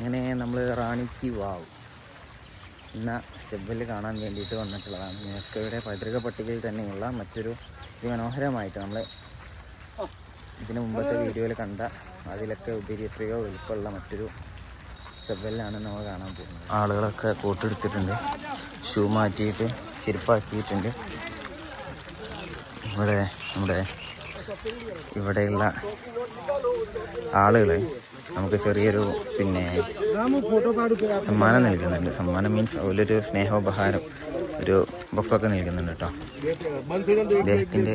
അങ്ങനെ നമ്മൾ റാണിക്ക് വാവ്. ഇന്ന സ്റ്റെബിൽ കാണാൻ വേണ്ടിയിട്ട് വന്നിട്ടുള്ളതാണ്. യുനെസ്കോയുടെ പൈതൃക പട്ടികയിൽ തന്നെയുള്ള മറ്റൊരു മനോഹരമായിട്ട് നമ്മൾ ഇതിന് മുമ്പത്തെ വീഡിയോയിൽ കണ്ട അതിലൊക്കെ ഉപരി എത്രയോ വലുപ്പമുള്ള മറ്റൊരു സ്റ്റെബിലാണ് നമ്മൾ കാണാൻ പോകുന്നത്. ആളുകളൊക്കെ കോട്ടെടുത്തിട്ടുണ്ട് ഷൂ മാറ്റിയിട്ട് ചെരുപ്പാക്കിയിട്ടുണ്ട്. ഇവിടെ നമ്മുടെ ഇവിടെയുള്ള ആളുകളെ നമുക്ക് ചെറിയൊരു പിന്നെ സമ്മാനം നൽകുന്നുണ്ട്. സമ്മാനം മീൻസ് അതിലൊരു സ്നേഹോപഹാരം ഒരു ബൊക്കൊക്കെ നൽകുന്നുണ്ട് കേട്ടോ. അദ്ദേഹത്തിന്റെ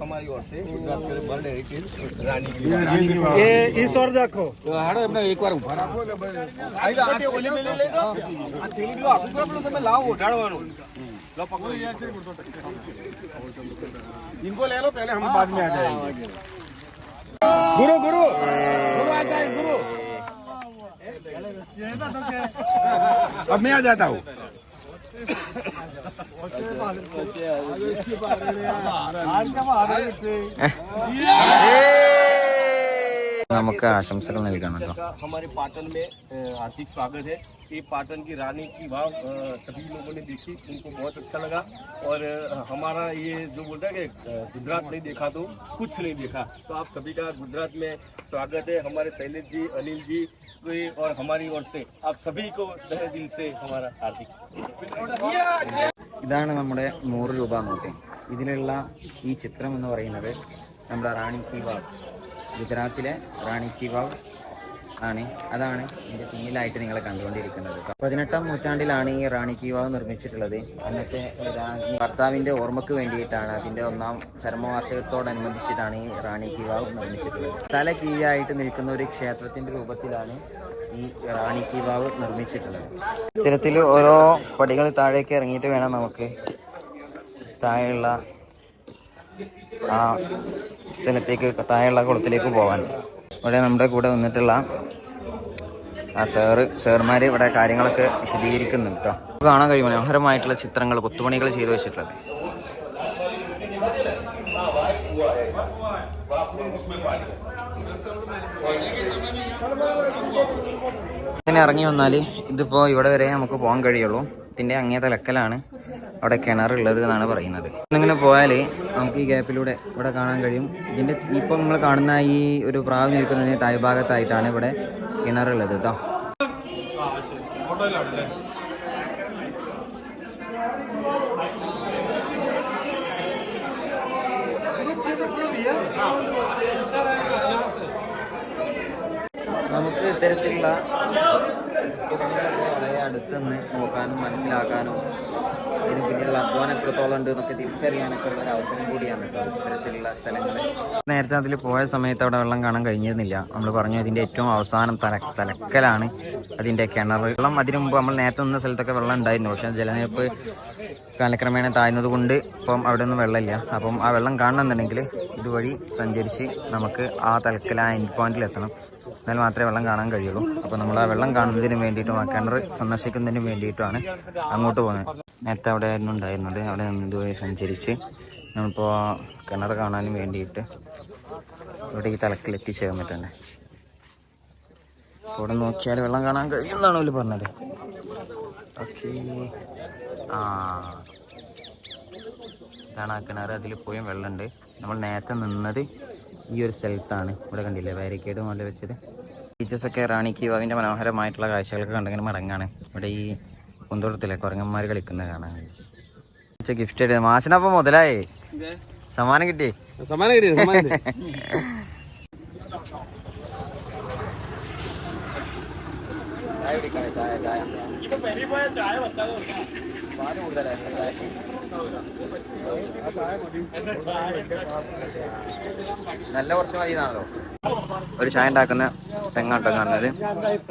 हमारी ओर से गुजरात के वर्ल्ड हेरिटेज रानी की ये इस और देखो હાડો એમને એકવાર ઉભા રાખો એટલે ભાઈ આ થેલી મેં લઈ લેજો આ થેલી લો આખું પેલું તમે લાવો ઉઠાડવાનું લો પકડો इनको ले लो पहले हम बाद में आ जाएंगे गुरु गुरु गुरु आ जाए गुरु अब मैं आ जाता हूँ ആരുടെ പാറ കിട്ടി നമുക്ക് ആശംസകൾ നൽകണം കേട്ടോ का हमारे पाटन में अ, हार्दिक स्वागत है ये पाटन की रानी की वाव अ, सभी लोगों ने देखी उनको बहुत अच्छा लगा और अ, हमारा ये जो बोलता है कि अ, गुजरात नहीं देखा तो कुछ नहीं देखा तो आप सभी का गुजरात में स्वागत है हमारे शैलेश जी अनिल जी को ये और हमारी ओर से आप सभी को तहे दिल से हमारा हार्दिक ഇതാണ് നമ്മുടെ നൂറ് രൂപ നോട്ട് ഇതിലുള്ള ഈ ചിത്രം എന്ന് പറയുന്നത് നമ്മുടെ റാണി കി വാവ് ഗുജറാത്തിലെ റാണി കി വാവ് ആണ്. അതാണ് ഇതിന്റെ പിന്നിലായിട്ട് നിങ്ങൾ കണ്ടുകൊണ്ടിരിക്കുന്നത് പതിനെട്ടാം നൂറ്റാണ്ടിലാണ് ഈ റാണി കി വാവ് നിർമ്മിച്ചിട്ടുള്ളത്. അന്നത്തെ ഭർത്താവിന്റെ ഓർമ്മയ്ക്ക് വേണ്ടിയിട്ടാണ് അതിന്റെ ഒന്നാം ചരമവാർഷികത്തോടനുബന്ധിച്ചിട്ടാണ് ഈ റാണി കി വാവ് നിർമ്മിച്ചിട്ടുള്ളത്. തല കീഴായിട്ട് നിൽക്കുന്ന ഒരു ക്ഷേത്രത്തിന്റെ രൂപത്തിലാണ് ഈ റാണി കി വാവ് നിർമ്മിച്ചിട്ടുള്ളത്. ഇത്തരത്തിൽ ഓരോ പടികൾ താഴേക്ക് ഇറങ്ങിയിട്ട് വേണം നമുക്ക് താഴെയുള്ള ആ സ്ഥലത്തേക്ക് താഴെയുള്ള കുളത്തിലേക്ക് പോകാൻ ഇവിടെ നമ്മുടെ കൂടെ വന്നിട്ടുള്ള ആ സാറ് സാറുമാർ ഇവിടെ കാര്യങ്ങളൊക്കെ വിശദീകരിക്കുന്നുണ്ട് കേട്ടോ. കാണാൻ കഴിയും. മനോഹരമായിട്ടുള്ള ചിത്രങ്ങൾ കൊത്തുപണികൾ ചെയ്തു വെച്ചിട്ടുള്ളത്. ഇങ്ങനെ ഇറങ്ങി വന്നാൽ ഇതിപ്പോൾ ഇവിടെ വരെ നമുക്ക് പോകാൻ കഴിയുള്ളൂ. ഇതിന്റെ അങ്ങേ തലക്കലാണ് അവിടെ കിണറുള്ളത് എന്നാണ് പറയുന്നത്. ഇങ്ങനെ പോയാൽ നമുക്ക് ഈ ഗ്യാപ്പിലൂടെ ഇവിടെ കാണാൻ കഴിയും. ഇതിന്റെ ഇപ്പം നമ്മൾ കാണുന്ന ഈ ഒരു പ്രാവ് നിൽക്കുന്നതിന് താഴ്ഭാഗത്തായിട്ടാണ് ഇവിടെ കിണറുള്ളത് കേട്ടോ. നമുക്ക് ഇത്തരത്തിലുള്ള വളരെ അടുത്തുനിന്ന് നോക്കാനും മനസ്സിലാക്കാനും ഇതിന് പിന്നിലുള്ള അധ്വാനം എത്രത്തോളം ഉണ്ട് എന്നൊക്കെ തിരിച്ചറിയാനൊക്കെ ഉള്ള ഒരു അവസരം കൂടിയാണ് ഇത്തരത്തിലുള്ള സ്ഥലങ്ങൾ നേരത്തെ അതിൽ പോയ സമയത്ത് അവിടെ വെള്ളം കാണാൻ കഴിഞ്ഞിരുന്നില്ല. നമ്മൾ പറഞ്ഞു അതിന്റെ ഏറ്റവും അവസാനം തല തലക്കലാണ് അതിന്റെ കിണർ. വെള്ളം അതിനു മുമ്പ് നമ്മൾ നേരത്തെ നിന്ന സ്ഥലത്തൊക്കെ വെള്ളം ഉണ്ടായിരുന്നു. പക്ഷെ ജലനിരപ്പ് കാലക്രമേണ താഴ്ന്നത് കൊണ്ട് ഇപ്പം അവിടെ ഒന്നും വെള്ളമില്ല. അപ്പം ആ വെള്ളം കാണണമെന്നുണ്ടെങ്കിൽ ഇതുവഴി സഞ്ചരിച്ച് നമുക്ക് ആ തലക്കൽ ആ എൻഡ് പോയിന്റിൽ എത്തണം. എന്നാൽ മാത്രമേ വെള്ളം കാണാൻ കഴിയുള്ളൂ. അപ്പോൾ നമ്മൾ ആ വെള്ളം കാണുന്നതിന് വേണ്ടിയിട്ടും ആ കിണർ സന്ദർശിക്കുന്നതിന് വേണ്ടിയിട്ടുമാണ് അങ്ങോട്ട് പോകുന്നത്. നേരത്തെ അവിടെ ആയിരുന്നു ഉണ്ടായിരുന്നത്. അവിടെ ഇതുവഴി സഞ്ചരിച്ച് നമ്മളിപ്പോൾ കിണർ കാണാനും വേണ്ടിയിട്ട് ഇവിടെ ഈ തലക്കിൽ എത്തിച്ചേർന്നിട്ടുണ്ട്. ഇവിടെ നോക്കിയാൽ വെള്ളം കാണാൻ കഴിയുമെന്നാണ് അവർ പറഞ്ഞത്. ഓക്കെ. ആ. ഇതാണ് ആ കിണർ. അതിൽ പോയും വെള്ളമുണ്ട്. നമ്മൾ നേരത്തെ നിന്നത് ഈ ഒരു സ്ഥലത്താണ് ഇവിടെ കണ്ടില്ലേ ബാരിക്കേഡ് പോലെ വെച്ചത്. ടീച്ചേഴ്സൊക്കെ റാണി കീവാവിന്റെ മനോഹരമായിട്ടുള്ള കാഴ്ചകളൊക്കെ കണ്ടിങ്ങനെ മടങ്ങാണ്. ഇവിടെ ഈ കുന്തോട്ടത്തിലെ കുരങ്ങന്മാർ കളിക്കുന്നത് കാണാൻ ഗിഫ്റ്റ് ആയിട്ട് മാസിനപ്പം മുതലായി. സമ്മാനം കിട്ടി. സമ്മാനം കിട്ടി സമ്മാനം നല്ല കുറച്ച് മതിയാണല്ലോ ഒരു ചായ ഉണ്ടാക്കുന്ന തെങ്ങാട്ടോ കാണുന്നത്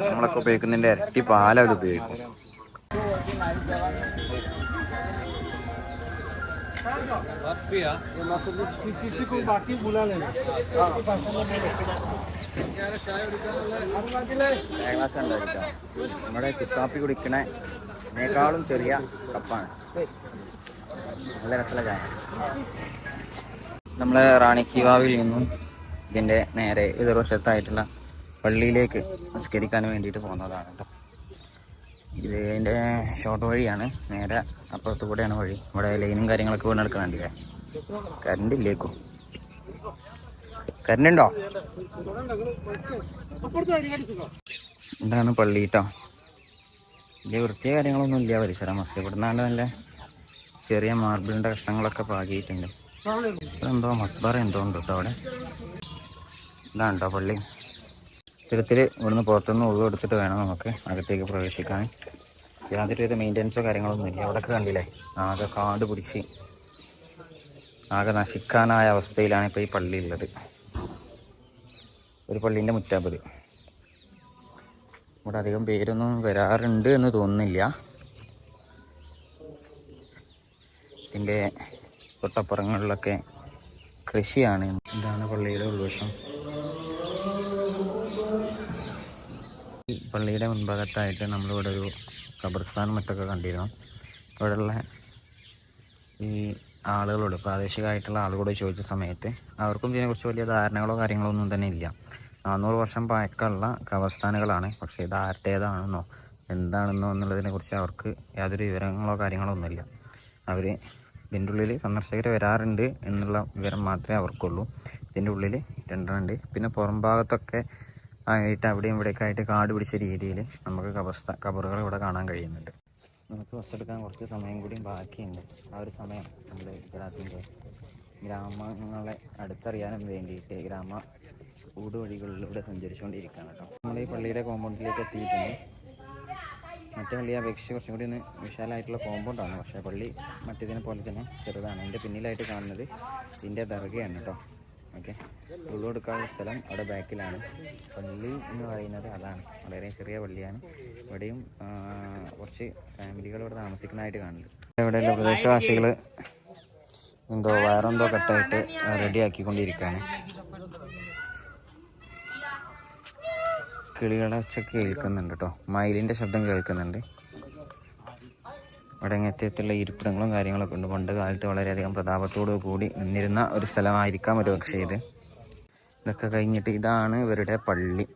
നമ്മളൊക്കെ ഉപയോഗിക്കുന്നതിന്റെ ഇരട്ടി പാല അവർ ഉപയോഗിക്കും किसी को बाकी बुला लेना ഗ്ലാസ് ഉണ്ടാക്കിട്ടോ നമ്മുടെ കുടിക്കണേക്കാളും ചെറിയ കപ്പാണ്. നല്ല രസമുള്ള ചായ. നമ്മൾ റാണി കിവാവിൽ നിന്നും ഇതിന്റെ നേരെ എതിർവശത്തായിട്ടുള്ള പള്ളിയിലേക്ക് നിസ്കരിക്കാൻ വേണ്ടിയിട്ട് പോകുന്നതാണ് കേട്ടോ. ഇത് ഇതിന്റെ ഷോർട്ട് വഴിയാണ്. നേരെ അപ്പുറത്ത് കൂടെയാണ് വഴി. ഇവിടെ ലൈനും കാര്യങ്ങളൊക്കെ വീണെടുക്കുന്നുണ്ടല്ലേ കറണ്ട് ഇല്ലേക്കും? കറണ്ട് ഉണ്ടോ? ഇതാണ് പള്ളി കേട്ടോ വലിയ വൃത്തിയ കാര്യങ്ങളൊന്നും ഇല്ല. പരിസരം പക്ഷേ ഇവിടുന്നാണ്ട് നല്ല ചെറിയ മാർബിളിന്റെ കഷ്ണങ്ങളൊക്കെ പാകിയിട്ടുണ്ട്. എന്തോ മക്ബറ എന്തോ ഉണ്ട് കേട്ടോ അവിടെ. ഇതാണ്ടോ പള്ളി? ഇത്തരത്തിൽ ഇവിടുന്ന് പുറത്തുനിന്ന് ഒഴിവ് എടുത്തിട്ട് വേണം നമുക്ക് അകത്തേക്ക് പ്രവേശിക്കാൻ. യാതൊരു വിധ മെയിന്റനൻസോ കാര്യങ്ങളൊന്നും ഇല്ല. അവിടെയൊക്കെ കണ്ടില്ലേ? ആകെ കാട് പിടിച്ച് ആകെ നശിക്കാനായ അവസ്ഥയിലാണ് ഇപ്പോൾ ഈ പള്ളി ഉള്ളത്. ഒരു പള്ളീന്റെ മുറ്റാമ്പത് ഇവിടെ അധികം പേരൊന്നും വരാറുണ്ട് എന്ന് തോന്നുന്നില്ല. ഇതിന്റെ തൊട്ടപ്പുറങ്ങളിലൊക്കെ കൃഷിയാണ്. ഇതാണ് പള്ളിയുടെ ഉൾവശം. പള്ളിയുടെ മുൻഭാഗത്തായിട്ട് നമ്മളിവിടെ ഒരു ഖബർസ്ഥാൻ മറ്റൊക്കെ കണ്ടിരുന്നു. ഇവിടെയുള്ള ഈ ആളുകളോട് പ്രാദേശികമായിട്ടുള്ള ആളുകളോട് ചോദിച്ച സമയത്ത് അവർക്കും ഇതിനെക്കുറിച്ച് വലിയ ധാരണകളോ കാര്യങ്ങളോ ഒന്നും തന്നെ ഇല്ല. നാനൂറ് വർഷം പഴക്കമുള്ള കവസ്ഥാനുകളാണ് പക്ഷേ ഇത് ആരുടേതാണെന്നോ എന്താണെന്നോ എന്നുള്ളതിനെ കുറിച്ച് അവർക്ക് യാതൊരു വിവരങ്ങളോ കാര്യങ്ങളോ ഒന്നുമില്ല. അവർ ഇതിന്റെ ഉള്ളിൽ സന്ദർശകർ വരാറുണ്ട് എന്നുള്ള വിവരം മാത്രമേ അവർക്കുള്ളൂ. ഇതിന്റെ ഉള്ളിൽ രണ്ടെണ്ണമുണ്ട്. പിന്നെ പുറം ഭാഗത്തൊക്കെ ആയിട്ട് അവിടെയും ഇവിടെയൊക്കെ ആയിട്ട് കാട് പിടിച്ച രീതിയിൽ നമുക്ക് കബർസ്ഥ കബറുകൾ ഇവിടെ കാണാൻ കഴിയുന്നുണ്ട്. നമുക്ക് ബസ് എടുക്കാൻ കുറച്ച് സമയം കൂടി ബാക്കിയുണ്ട്. ആ ഒരു സമയം നമ്മൾ ഗുജറാത്തിന്റെ ഗ്രാമങ്ങളെ അടുത്തറിയാനും വേണ്ടിയിട്ട് ഗ്രാമ ഊടുവഴികളിലൂടെ സഞ്ചരിച്ചുകൊണ്ടിരിക്കുകയാണ് കേട്ടോ. നമ്മൾ ഈ പള്ളിയുടെ കോമ്പൗണ്ടിലേക്ക് എത്തിയിട്ടുണ്ട്. മറ്റേ പള്ളിയെ അപേക്ഷിച്ച് കുറച്ചും കൂടി ഒന്ന് വിശാലമായിട്ടുള്ള കോമ്പൗണ്ടാണ് പക്ഷേ പള്ളി മറ്റേതിനെ പോലെ തന്നെ ചെറുതാണ്. എന്റെ പിന്നിലായിട്ട് കാണുന്നത് ഇതിന്റെ ദർഗയാണ് കേട്ടോ. ഓക്കെ. ഉള്ളെടുക്കാനുള്ള സ്ഥലം അവിടെ ബാക്കിലാണ്. പള്ളി എന്ന് പറയുന്നത് അതാണ്. വളരെ ചെറിയ പള്ളിയാണ്. ഇവിടെയും കുറച്ച് ഫാമിലികൾ ഇവിടെ താമസിക്കുന്നതായിട്ട് കാണുന്നുണ്ട്. ഇവിടെയുള്ള പ്രദേശവാസികൾ എന്തോ വേറെന്തോ കട്ടായിട്ട് റെഡി കിളികളെ ഒച്ച കേൾക്കുന്നുണ്ട് കേട്ടോ. മയിലിന്റെ ശബ്ദം കേൾക്കുന്നുണ്ട്. ഇവിടെ ഇങ്ങനത്തെയുള്ള ഇരിപ്പിടങ്ങളും കാര്യങ്ങളൊക്കെ ഉണ്ട്. പണ്ട് കാലത്ത് വളരെയധികം പ്രതാപത്തോടു കൂടി നിന്നിരുന്ന ഒരു സ്ഥലമായിരിക്കാം ഒരു പക്ഷേ ഇത്. ഇതൊക്കെ കഴിഞ്ഞിട്ട് ഇതാണ് ഇവരുടെ പള്ളി.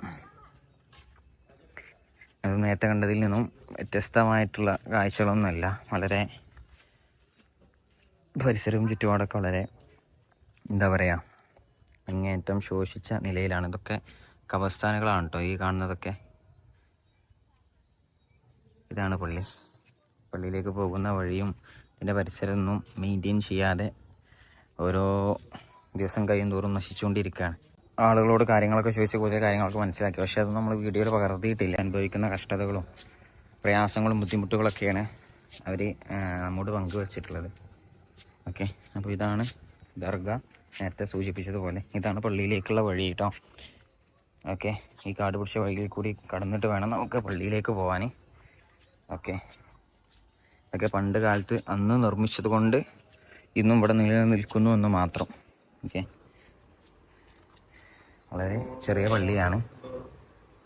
അത് നേരത്തെ കണ്ടതിൽ നിന്നും വ്യത്യസ്തമായിട്ടുള്ള കാഴ്ചകളൊന്നുമല്ല. വളരെ പരിസരവും ചുറ്റുപാടൊക്കെ വളരെ എന്താ പറയുക അങ്ങേറ്റം ശോഷിച്ച നിലയിലാണ്. ഇതൊക്കെ കബസ്ഥാനുകളാണ് കേട്ടോ ഈ കാണുന്നതൊക്കെ. ഇതാണ് പള്ളി. പള്ളിയിലേക്ക് പോകുന്ന വഴിയും ഇതിന്റെ പരിസരമൊന്നും മെയിന്റെയിൻ ചെയ്യാതെ ഓരോ ദിവസം കഴിയും തോറും നശിച്ചുകൊണ്ടിരിക്കുകയാണ്. ആളുകളോട് കാര്യങ്ങളൊക്കെ ചോദിച്ച് കൂടുതൽ കാര്യങ്ങളൊക്കെ മനസ്സിലാക്കി. പക്ഷേ അത് നമ്മൾ വീഡിയോയിൽ പകർത്തിയിട്ടില്ല. അനുഭവിക്കുന്ന കഷ്ടതകളും പ്രയാസങ്ങളും ബുദ്ധിമുട്ടുകളൊക്കെയാണ് അവർ നമ്മോട് പങ്കുവച്ചിട്ടുള്ളത്. ഓക്കെ അപ്പോൾ ഇതാണ് ദർഗ. നേരത്തെ സൂചിപ്പിച്ചതുപോലെ ഇതാണ് പള്ളിയിലേക്കുള്ള വഴി കേട്ടോ. ഓക്കെ ഈ കാട് പിടിച്ച വഴിയിൽ കൂടി കടന്നിട്ട് വേണം നമുക്ക് പള്ളിയിലേക്ക് പോകാൻ ഓക്കെ. ഒക്കെ പണ്ട് കാലത്ത് അന്ന് നിർമ്മിച്ചത് കൊണ്ട് ഇന്നും ഇവിടെ നിലനിൽക്കുന്നു എന്ന് മാത്രം. ഓക്കെ. വളരെ ചെറിയ പള്ളിയാണ്.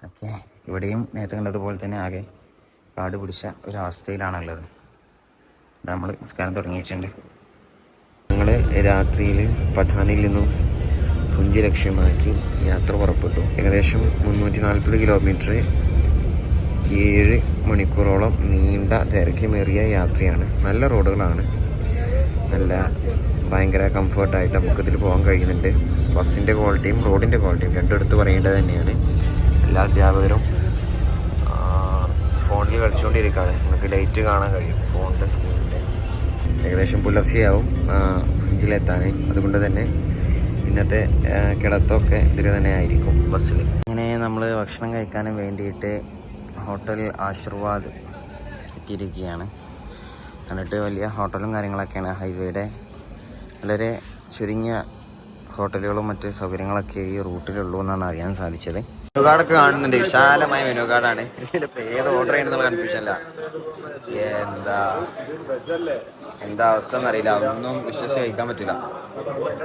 ഓക്കെ. ഇവിടെയും നേരത്തെ കണ്ടതുപോലെ തന്നെ ആകെ കാട് പിടിച്ച ഒരവസ്ഥയിലാണുള്ളത്. നമ്മൾ നിസ്കാരം തുടങ്ങിയിട്ടുണ്ട്. ഞങ്ങൾ രാത്രിയിൽ പഠാനിൽ നിന്നും പുഞ്ചി ലക്ഷ്യമാക്കി യാത്ര പുറപ്പെട്ടു. ഏകദേശം മുന്നൂറ്റി നാൽപ്പത് കിലോമീറ്റർ ഏഴ് മണിക്കൂറോളം നീണ്ട ദൈർഘ്യമേറിയ യാത്രയാണ്. നല്ല റോഡുകളാണ്. നല്ല ഭയങ്കര കംഫർട്ടായിട്ട് നമുക്കിതിൽ പോകാൻ കഴിയുന്നുണ്ട്. ബസ്സിന്റെ ക്വാളിറ്റിയും റോഡിന്റെ ക്വാളിറ്റിയും രണ്ടും എടുത്ത് പറയേണ്ടത് തന്നെയാണ്. എല്ലാ അധ്യാപകരും ഫോണിൽ കളിച്ചുകൊണ്ടിരിക്കുകയാണ് നമുക്ക് ഡേറ്റ് കാണാൻ കഴിയും. ഫോണിന്റെ സ്ക്രീനിന്റെ ഏകദേശം പുലർച്ചെയാവും ഫ്രിഡ്ജിലെത്താൻ അതുകൊണ്ട് തന്നെ ഇന്നത്തെ കിടത്തൊക്കെ ഇതിൽ തന്നെ ആയിരിക്കും ബസ്സിൽ അങ്ങനെ നമ്മൾ ഭക്ഷണം കഴിക്കാനും വേണ്ടിയിട്ട് ഹോട്ടൽ ആശീർവാദ് എത്തിയിരിക്കുകയാണ്. എന്നിട്ട് വലിയ ഹോട്ടലും കാര്യങ്ങളൊക്കെയാണ്. ഹൈവേയുടെ വളരെ ചുരുങ്ങിയ ഹോട്ടലുകളും മറ്റ് സൗകര്യങ്ങളൊക്കെ ഈ റൂട്ടിലുള്ളൂ എന്നാണ് അറിയാൻ സാധിച്ചത്. മെനു കാർഡൊക്കെ കാണുന്നുണ്ട്. വിശാലമായ മെനു കാർഡാണ് ഏത് ഓർഡർ ചെയ്യണമെന്നുള്ള കൺഫ്യൂഷൻ അല്ല എന്താ? എന്താ അവസ്ഥ എന്നറിയില്ല. ഒന്നും വിശ്വസിച്ച് കഴിക്കാൻ പറ്റില്ല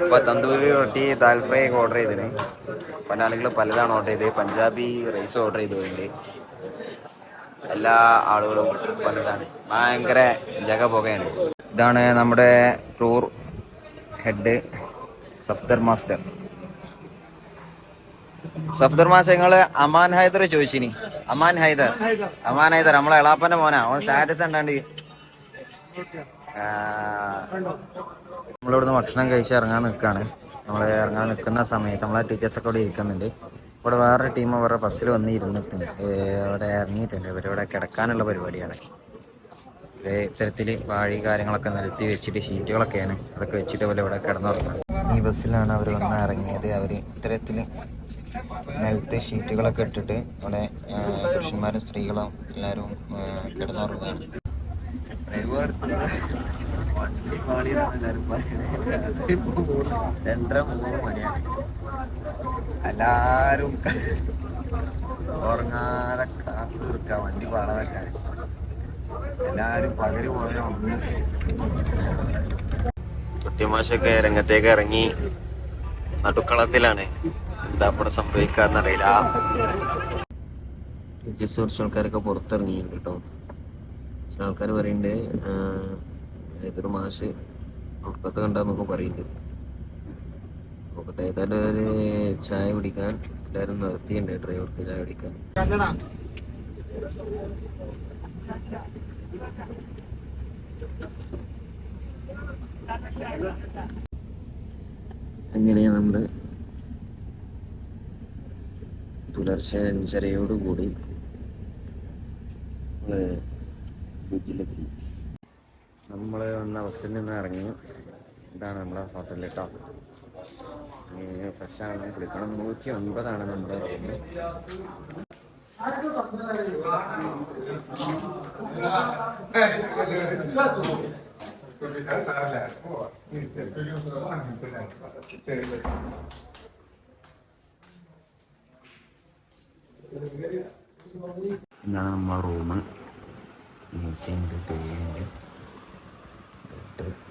അപ്പൊ തന്തൂരി റൊട്ടി ദാൽ ഫ്രൈ ഒക്കെ ഓർഡർ ചെയ്തിന്. പല ആളുകൾ പലതാണ് ഓർഡർ ചെയ്തത്. പഞ്ചാബി റൈസ് ഓർഡർ ചെയ്തിട്ടുണ്ട് എല്ലാ ആളുകളും പലതാണ്. ഭയങ്കര ജഗ പുകയാണ്. ഇതാണ് നമ്മുടെ tour head Safdar master. Safdar master നിങ്ങൾ അമാൻ ഹൈദർ ചോദിച്ചിനി. അമാൻ ഹൈദർ. അമാൻ ഹൈദർ നമ്മളെ എളാപ്പന്റെ മോനാ. അവൻ സ്റ്റാറ്റസ് ഉണ്ടാണ്ട് നമ്മളിവിടുന്ന് ഭക്ഷണം കഴിച്ച് ഇറങ്ങാൻ നിൽക്കുകയാണ്. നമ്മൾ ഇറങ്ങാൻ നിൽക്കുന്ന സമയത്ത് നമ്മളെ ടീച്ചേഴ്സൊക്കെ ഇവിടെ ഇരിക്കുന്നുണ്ട്. ഇവിടെ വേറെ ടീം അവരുടെ ബസ്സിൽ വന്ന് ഇരുന്നിട്ടുണ്ട് അവിടെ ഇറങ്ങിയിട്ടുണ്ട്. ഇവരിവിടെ കിടക്കാനുള്ള പരിപാടിയാണ്. ഇത്തരത്തിൽ വാഴി കാര്യങ്ങളൊക്കെ നിരത്തി വെച്ചിട്ട് ഷീറ്റുകളൊക്കെയാണ്. അതൊക്കെ വെച്ചിട്ട് പോലെ ഇവിടെ കിടന്നുറങ്ങുന്നത്. ഈ ബസ്സിലാണ് അവർ വന്ന് ഇറങ്ങിയത്. അവർ ഇത്തരത്തിൽ നിലത്ത് ഷീറ്റുകളൊക്കെ ഇട്ടിട്ട് ഇവിടെ പുരുഷന്മാരും സ്ത്രീകളും എല്ലാവരും ആ, കിടന്നുറങ്ങുകയാണ് രണ്ടര മൂന്ന് മണിയാണ് എല്ലാരും ഉറങ്ങാതെ കാത്തു തീർക്ക വണ്ടി പാടാതെ എല്ലാരും പകൽ പോലെ കുട്ടിമാഷൊക്കെ രംഗത്തേക്ക് ഇറങ്ങി നടുക്കളത്തിലാണ്. എന്താ ഇവിടെ സംഭവിക്കാന്നറിയില്ല. കുറച്ച് ആൾക്കാരൊക്കെ പുറത്തിറങ്ങിയിട്ടുണ്ട് കേട്ടോ. ചില ആൾക്കാർ പറയുന്നുണ്ട് ഏതൊരു മാഷ് പുറത്ത് കണ്ടെന്നൊക്കെ പറയുന്നുണ്ട് നോക്കട്ടെ ഏതായാലും ഒരു ചായ കുടിക്കാൻ എല്ലാവരും നിർത്തിയുണ്ട് ഡ്രൈവർക്ക് ചായ കുടിക്കാൻ. അങ്ങനെ നമ്മൾ പുലർച്ചെ അഞ്ചരയോടുകൂടി നമ്മൾ ബീച്ചിലെത്തി നമ്മൾ വന്ന ബസ്സിൽ നിന്ന് ഇറങ്ങി. ഇതാണ് നമ്മളെ ഹോട്ടൽ കേട്ടോ ഫ്രഷാണ് കുളിക്കണം. നൂറ്റി ഒൻപതാണ് നമ്മുടെ റൂമിൽ ഇതാണ് നമ്മുടെ റൂം എ സി ഉണ്ട് ടി വി ഉണ്ട് ബെഡ്